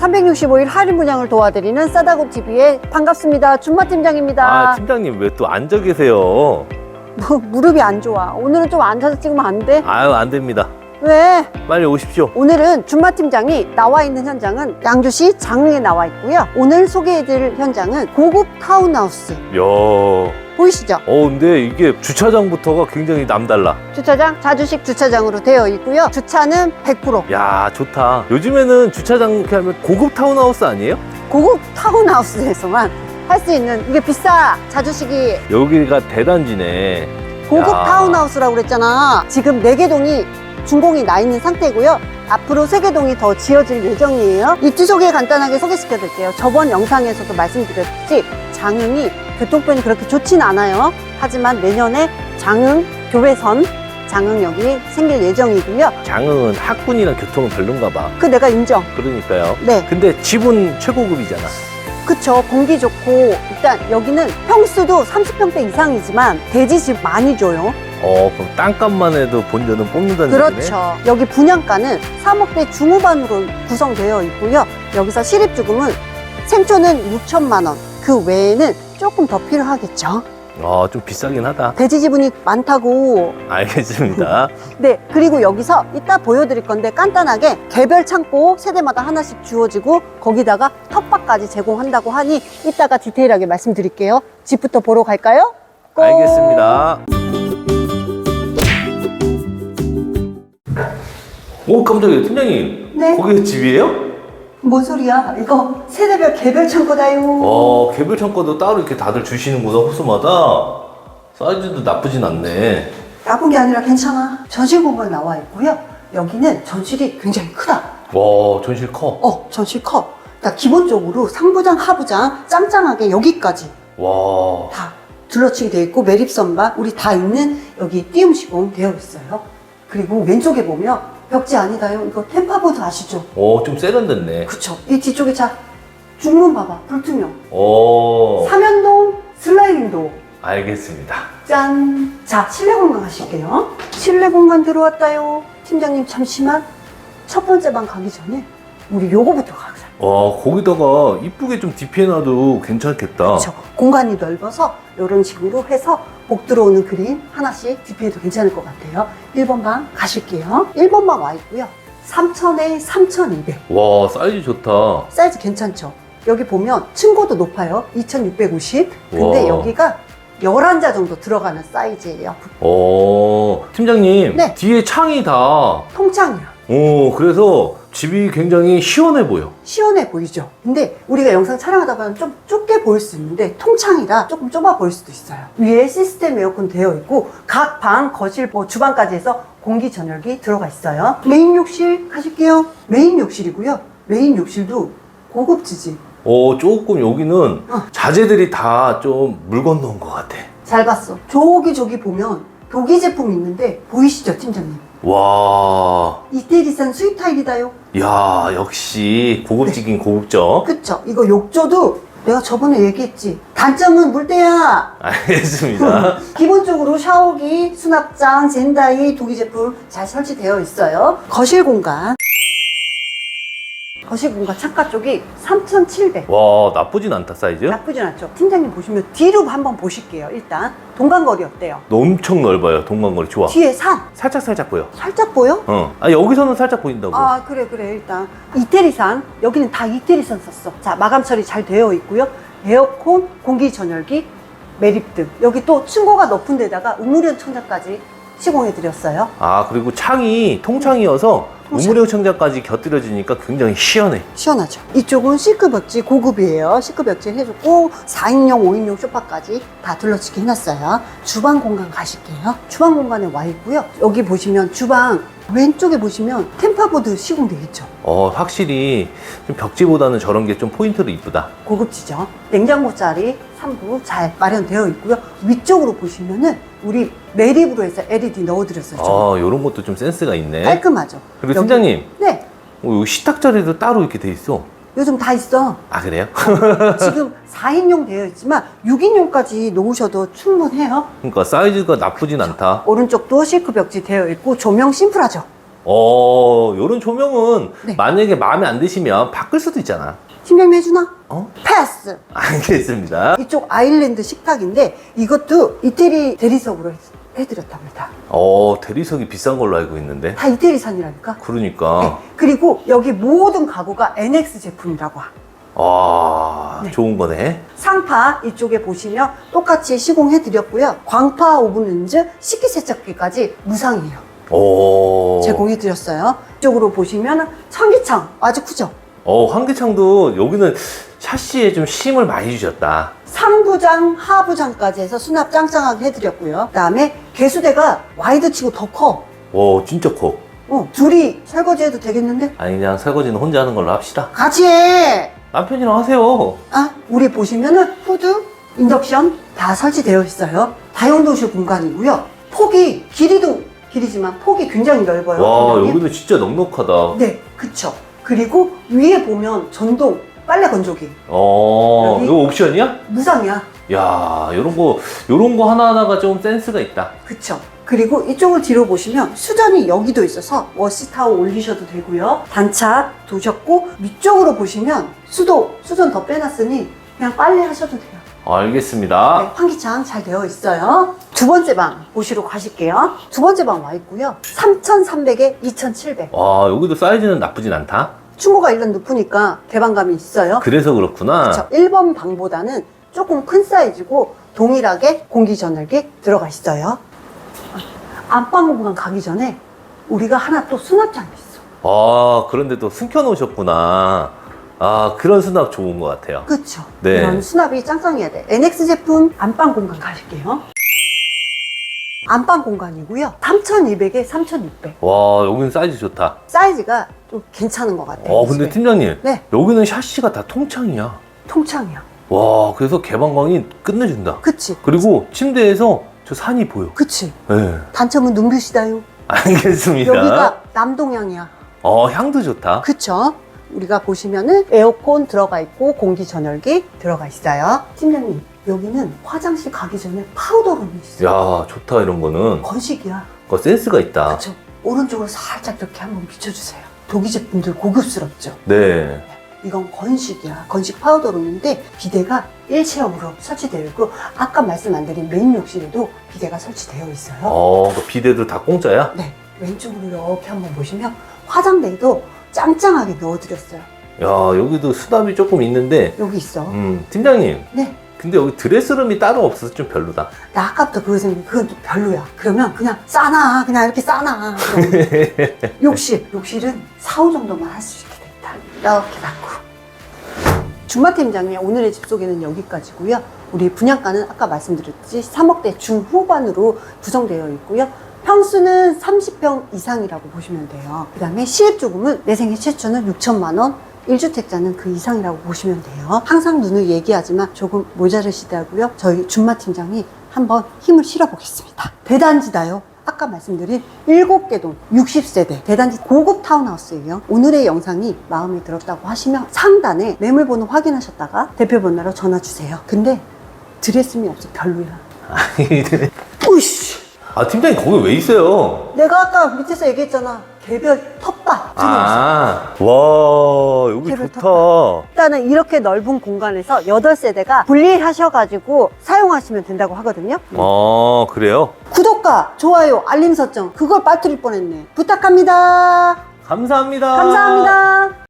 365일 할인 분양을 도와드리는 싸다고 TV의 반갑습니다. 준마 팀장입니다. 아, 팀장님 왜 또 앉아 계세요? 뭐, 무릎이 안 좋아. 오늘은 좀 앉아서 찍으면 안 돼? 아유, 안 됩니다. 왜? 빨리 오십시오. 오늘은 준마 팀장이 나와 있는 현장은 양주시 장흥에 나와 있고요. 오늘 소개해드릴 현장은 고급 타운하우스. 이야. 어, 보이시죠? 근데 이게 주차장부터가 굉장히 남달라. 주차장 자주식 주차장으로 되어 있고요. 주차는 100% 야, 좋다. 요즘에는 주차장 이렇게 하면 고급 타운하우스 아니에요? 고급 타운하우스에서만 할 수 있는 이게 비싸 자주식이 여기가 대단지네. 고급 야. 타운하우스라고 그랬잖아. 지금 네개 동이 준공이 나 있는 상태고요. 앞으로 세개 동이 더 지어질 예정이에요. 입지 소개 간단하게 소개시켜 드릴게요. 저번 영상에서도 말씀드렸듯이 장흥이 교통편이 그렇게 좋진 않아요. 하지만 내년에 장흥 교외선 장흥역이 생길 예정이고요. 장흥은 학군이랑 교통은 별론가 봐. 그 내가 인정. 그러니까요. 네. 근데 집은 최고급이잖아. 그쵸. 공기 좋고, 일단 여기는 평수도 30평대 이상이지만 대지집 많이 줘요. 어, 그럼 땅값만 해도 본전은 뽑는다는 얘기네. 그렇죠. 여기 분양가는 3억대 중후반으로 구성되어 있고요. 여기서 실입주금은 생초는 6천만 원. 그 외에는 조금 더 필요하겠죠. 아, 좀 비싸긴 하다. 대지 지분이 많다고. 알겠습니다. 네. 그리고 여기서 이따 보여드릴 건데 간단하게 개별 창고 세대마다 하나씩 주어지고 거기다가 텃밭까지 제공한다고 하니 이따가 디테일하게 말씀드릴게요. 집부터 보러 갈까요? 고! 알겠습니다. 오, 깜짝이야. 팀장님. 네. 거기 집이에요? 뭔 소리야? 이거 세대별 개별 창고다요. 어, 개별 창고도 따로 이렇게 다들 주시는구나, 호수마다. 사이즈도 나쁘진 않네. 나쁜 게 아니라 괜찮아. 전실 공간 나와 있고요. 여기는 전실이 굉장히 크다. 와, 전실 커. 어, 전실 커. 그러니까 기본적으로 상부장, 하부장 짱짱하게 여기까지 와. 다 둘러치게 되어 있고 매립선반 우리 다 있는 여기 띄움 시공 되어 있어요. 그리고 왼쪽에 보면 벽지 아니다요. 이거 템파보드 아시죠? 어, 좀 세련됐네. 그쵸. 이 뒤쪽에 자 중문 봐봐. 불투명. 어, 사면동 슬라이딩 도 알겠습니다. 짠! 자, 실내 공간 가실게요. 실내 공간 들어왔다요. 팀장님, 잠시만. 첫 번째 방 가기 전에 우리 요거부터 가자. 와, 거기다가 이쁘게 좀 디피해놔도 괜찮겠다. 그렇죠. 공간이 넓어서 이런 식으로 해서 복 들어오는 그림 하나씩 디피해도 괜찮을 것 같아요. 1번 방 가실게요. 1번 방 와 있고요. 3,000에 3,200. 와, 사이즈 좋다. 사이즈 괜찮죠? 여기 보면 층고도 높아요. 2,650. 근데 와. 여기가 11자 정도 들어가는 사이즈예요. 어, 팀장님. 네. 뒤에 창이 다. 통창이야. 오, 그래서 집이 굉장히 시원해 보여. 시원해 보이죠? 근데 우리가 영상 촬영하다 보면 좀 좁게 보일 수 있는데 통창이라 조금 좁아 보일 수도 있어요. 위에 시스템 에어컨 되어 있고 각 방, 거실, 뭐 주방까지 해서 공기 전열기 들어가 있어요. 메인 욕실 가실게요. 메인 욕실이고요. 메인 욕실도 고급지지. 어, 조금 여기는 어. 자재들이 다 좀 물 건너온 것 같아. 잘 봤어. 저기 저기 보면 독일 제품 있는데 보이시죠, 팀장님? 와, 이태리산 수입 타일이다요. 야, 역시 고급지긴 네. 고급져. 그쵸? 이거 욕조도 내가 저번에 얘기했지. 단점은 물때야. 알겠습니다. 기본적으로 샤워기, 수납장, 젠다이, 도기 제품 잘 설치되어 있어요. 거실 공간. 거실 공간 창가 쪽이 3,700. 와, 나쁘진 않다, 사이즈. 나쁘진 않죠. 팀장님 보시면 뒤로 한번 보실게요. 일단 동간거리 어때요? 엄청 넓어요, 동간거리. 좋아. 뒤에 산 살짝 살짝 보여. 살짝 보여? 어. 아, 여기서는 살짝 보인다고. 아 그래 그래 일단 이태리산 여기는 다 이태리산 썼어. 자 마감 처리 잘 되어 있고요. 에어컨, 공기 전열기, 매립 등 여기 또 층고가 높은 데다가 우물연 청자까지 시공해 드렸어요. 아, 그리고 창이 통창이어서 통창. 우물 형 청자까지 곁들여지니까 굉장히 시원해. 시원하죠. 이쪽은 시크 벽지 고급이에요. 시크 벽지 해줬고 4인용, 5인용 소파까지 다 둘러치게 해놨어요. 주방 공간 가실게요. 주방 공간에 와 있고요. 여기 보시면 주방 왼쪽에 보시면 템파보드 시공되어 있죠. 어, 확실히 좀 벽지보다는 저런 게 좀 포인트로 이쁘다. 고급지죠. 냉장고 자리 3부 잘 마련되어 있고요. 위쪽으로 보시면은 우리 매립으로 해서 LED 넣어드렸어요. 아, 요런 것도 좀 센스가 있네. 깔끔하죠. 그리고 여기- 팀장님, 네. 어, 여기 식탁 자리도 따로 이렇게 돼 있어. 요즘 다 있어. 아, 그래요? 지금 4인용 되어 있지만 6인용까지 놓으셔도 충분해요. 그러니까 사이즈가 나쁘진 않다. 오른쪽도 실크 벽지 되어 있고 조명 심플하죠. 어, 요런 조명은 네. 만약에 마음에 안 드시면 바꿀 수도 있잖아. 팀장님 해주나? 어? 패스! 알겠습니다. 이쪽 아일랜드 식탁인데 이것도 이태리 대리석으로 해- 해드렸답니다. 어, 대리석이 비싼 걸로 알고 있는데. 다 이태리산이라니까. 그러니까. 네. 그리고 여기 모든 가구가 NX 제품이라고. 아, 네. 좋은 거네. 상파 이쪽에 보시면 똑같이 시공해 드렸고요. 광파 오븐 렌즈, 식기 세척기까지 무상이에요. 오. 제공해 드렸어요. 이쪽으로 보시면 전기창 아주 크죠? 어, 환기창도 여기는 샤시에 좀 힘을 많이 주셨다. 상부장, 하부장까지 해서 수납 짱짱하게 해드렸고요. 그 다음에 개수대가 와이드 치고 더 커. 오, 진짜 커. 어, 둘이 설거지 해도 되겠는데? 아니, 그냥 설거지는 혼자 하는 걸로 합시다. 같이 해! 남편이랑 하세요. 아, 우리 보시면은 후드, 인덕션 다 설치되어 있어요. 다용도실 공간이고요. 폭이, 길이도 길이지만 폭이 굉장히 넓어요. 와. 여기는 진짜 넉넉하다. 네, 그쵸. 그리고 위에 보면 전동 빨래 건조기. 어, 여기? 이거 옵션이야? 무상이야. 야, 요런 거, 요런 거 하나하나가 좀 센스가 있다. 그쵸. 그리고 이쪽을 뒤로 보시면 수전이 여기도 있어서 워시타워 올리셔도 되고요. 단차 두셨고 위쪽으로 보시면 수도, 수전 더 빼놨으니 그냥 빨래 하셔도 돼요. 알겠습니다. 네, 환기창 잘 되어 있어요. 두 번째 방 보시러 가실게요. 두 번째 방 와 있고요. 3,300에 2,700. 와, 여기도 사이즈는 나쁘진 않다. 충고가 일단 높으니까 개방감이 있어요. 그래서 그렇구나. 그렇죠. 1번 방보다는 조금 큰 사이즈고 동일하게 공기 전열기 들어가 있어요. 안방 공간 가기 전에 우리가 하나 또 수납장이 있어. 아, 그런데 또 숨겨놓으셨구나. 아, 그런 수납 좋은 것 같아요. 그렇죠. 네. 이런 수납이 짱짱해야 돼. NX 제품 안방 공간 가실게요. 안방 공간이고요. 3,200에 3,600. 와, 여기는 사이즈 좋다. 사이즈가 좀 괜찮은 것 같아요. 어, 이 근데 집에. 팀장님. 네, 여기는 샤시가 다 통창이야. 통창이야. 와, 그래서 개방광이 끝내준다. 그치? 그리고 침대에서 저 산이 보여. 그치? 네. 단점은 눈빛이다요. 알겠습니다. 여기가 남동향이야. 어, 향도 좋다. 그쵸? 우리가 보시면은 에어컨 들어가 있고 공기 전열기 들어가 있어요. 팀장님, 여기는 화장실 가기 전에 파우더룸이 있어요. 야, 좋다, 이런 거는. 건식이야. 그 센스가 있다. 그쵸? 오른쪽으로 살짝 이렇게 한번 비춰주세요. 독일 제품들 고급스럽죠? 네. 이건 건식이야. 건식 파우더룸인데 비대가 일체형으로 설치되어 있고 아까 말씀 안 드린 메인 욕실에도 비대가 설치되어 있어요. 어, 그 비데도 다 공짜야? 네, 왼쪽으로 이렇게 한번 보시면 화장대도 짱짱하게 넣어드렸어요. 야, 여기도 수납이 조금 있는데, 여기 있어. 음, 팀장님. 네, 근데 여기 드레스룸이 따로 없어서 좀 별로다. 나 아까부터 그거 생각 그건 또 별로야. 그러면 그냥 싸놔. 그냥 이렇게 싸놔. 욕실. 욕실은 4호 정도만 할 수 있게 됐다. 이렇게 놨고. 준마 팀장님 오늘의 집 소개는 여기까지고요. 우리 분양가는 아까 말씀드렸듯이 3억대 중후반으로 구성되어 있고요. 평수는 30평 이상이라고 보시면 돼요. 그 다음에 시입조금은 내 생애 최초는 6천만 원, 1주택자는 그 이상이라고 보시면 돼요. 항상 눈을 얘기하지만 조금 모자르시다고요. 저희 준마 팀장이 한번 힘을 실어 보겠습니다. 대단지다요. 아까 말씀드린 7개 동 60세대 대단지 고급 타운하우스예요. 오늘의 영상이 마음에 들었다고 하시면 상단에 매물번호 확인하셨다가 대표 번호로 전화 주세요. 근데 드레스미 없어 별로야. 으이씨. 아, 팀장님 거기 왜 있어요? 내가 아까 밑에서 얘기했잖아. 개별 텃밭. 아, 와, 여기 개별 좋다. 일단은 이렇게 넓은 공간에서 8세대가 분리하셔가지고 사용하시면 된다고 하거든요. 어, 그래요? 구독과 좋아요, 알림 설정 그걸 빠뜨릴 뻔했네. 부탁합니다. 감사합니다. 감사합니다.